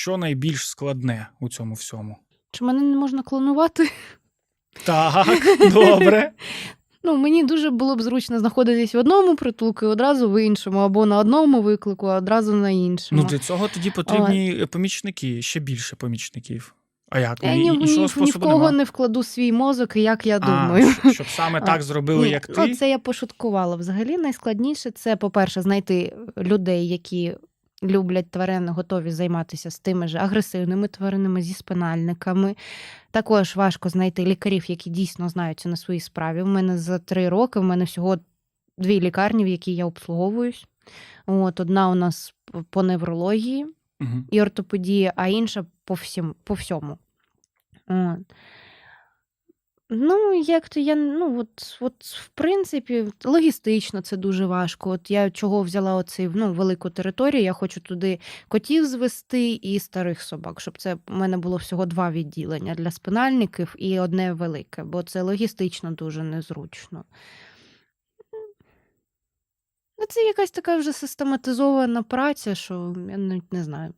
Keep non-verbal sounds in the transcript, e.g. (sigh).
Що найбільш складне у цьому всьому? Чи мене не можна клонувати? Так, (laughs) добре. Ну, мені дуже було б зручно знаходитись в одному притулку і одразу в іншому, або на одному виклику, а одразу на іншому. Ну, для цього тоді потрібні помічники, ще більше помічників. А як? Я Ні- ні, ні, ні в кого нема? не вкладу свій мозок, як я А, думаю. щоб саме А, (laughs) так зробили, Ні, як ти. Ну, це я пошуткувала. Взагалі найскладніше це, по-перше, знайти людей, які люблять тварин, готові займатися з тими ж агресивними тваринами, зі спинальниками. Також важко знайти лікарів, які дійсно знаються на своїй справі. У мене за три роки в мене всього дві лікарні, в які я обслуговуюсь. От, одна у нас по неврології Мгм. і ортопедії, а інша по, всім, по всьому. От. Ну, як то я, ну, от, от, в принципі, логістично це дуже важко. От я чого взяла оцей ну, велику територію, я хочу туди котів звести і старих собак, щоб це у мене було всього два відділення для спинальників і одне велике, бо це логістично дуже незручно. Ну, Це якась така вже систематизована праця, що я навіть не знаю.